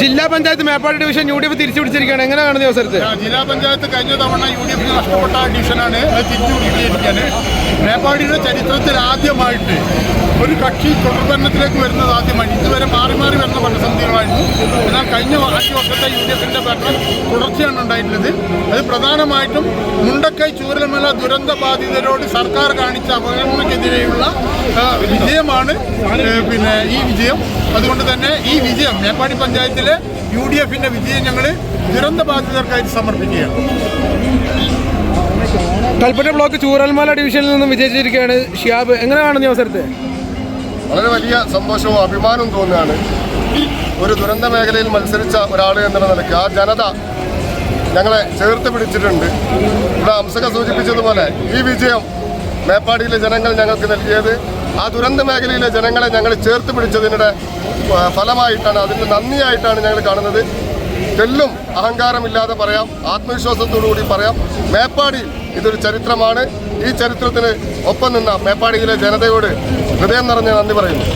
ജില്ലാ panchayat Meppadi division U D F തിരിച്ചു പിടിച്ചിരിക്കുകയാണ്. എങ്ങനെ കാണുന്ന അവസരത്തിൽ? ജില്ലാ പഞ്ചായത്ത് കഴിഞ്ഞ തവണ യു ഡി എഫിന് നഷ്ടപ്പെട്ട ഡിവിഷനാണ് തിരിച്ചു പിടിച്ചിരിക്കാൻ മേപ്പാടിയുടെ ചരിത്രത്തിൽ ആദ്യമായിട്ട് ഒരു കക്ഷി തുടർഭരണത്തിലേക്ക് വരുന്നത് ആദ്യമായി ഇതുവരെ മാറി മാറി കഴിഞ്ഞ അഞ്ച് വർഷത്തെ യു ഡി എഫിന്റെ ഭരണം തുടർച്ചയാണ് ഉണ്ടായിട്ടുള്ളത് അത് പ്രധാനമായിട്ടും മുണ്ടക്കൈ ചൂരൽമല ദുരന്ത ബാധിതരോട് സർക്കാർ കാണിച്ച അവഗണനക്കെതിരെയുള്ള വിജയമാണ് പിന്നെ ഈ വിജയം. അതുകൊണ്ട് തന്നെ ഈ വിജയം മേപ്പാടി പഞ്ചായത്തിലെ യു ഡി എഫിന്റെ വിജയം ഞങ്ങൾ ദുരന്ത ബാധിതർക്കായിട്ട് സമർപ്പിക്കുകയാണ്. കൽപ്പറ്റ ബ്ലോക്ക് ചൂരൽമല ഡിവിഷനിൽ നിന്നും വിജയിച്ചിരിക്കുകയാണ് ഷിയാബ്. എങ്ങനെ കാണുന്ന അവസരത്തെ? വളരെ വലിയ സന്തോഷവും അഭിമാനവും തോന്നുകയാണ്. ഒരു ദുരന്ത മേഖലയിൽ മത്സരിച്ച ഒരാൾ എന്നുള്ള നിലയ്ക്ക് ആ ജനത ഞങ്ങളെ ചേർത്ത് പിടിച്ചിട്ടുണ്ട്. ഇവിടെ അംസക സൂചിപ്പിച്ചതുപോലെ ഈ വിജയം മേപ്പാടിയിലെ ജനങ്ങൾ ഞങ്ങൾക്ക് നൽകിയത് ആ ദുരന്ത മേഖലയിലെ ജനങ്ങളെ ഞങ്ങൾ ചേർത്ത് പിടിച്ചതിന്റെ ഫലമായിട്ടാണ് അതിന്റെ നന്ദിയായിട്ടാണ് ഞങ്ങൾ കാണുന്നത്. തെല്ലും അഹങ്കാരമില്ലാതെ പറയാം ആത്മവിശ്വാസത്തോടുകൂടി പറയാം. മേപ്പാടി ഇതൊരു ചരിത്രമാണ്. ഈ ചരിത്രത്തിന് ഒപ്പം നിന്ന മേപ്പാടിയിലെ ജനതയോട് ഹൃദയം നിറഞ്ഞ നന്ദി പറയുന്നു.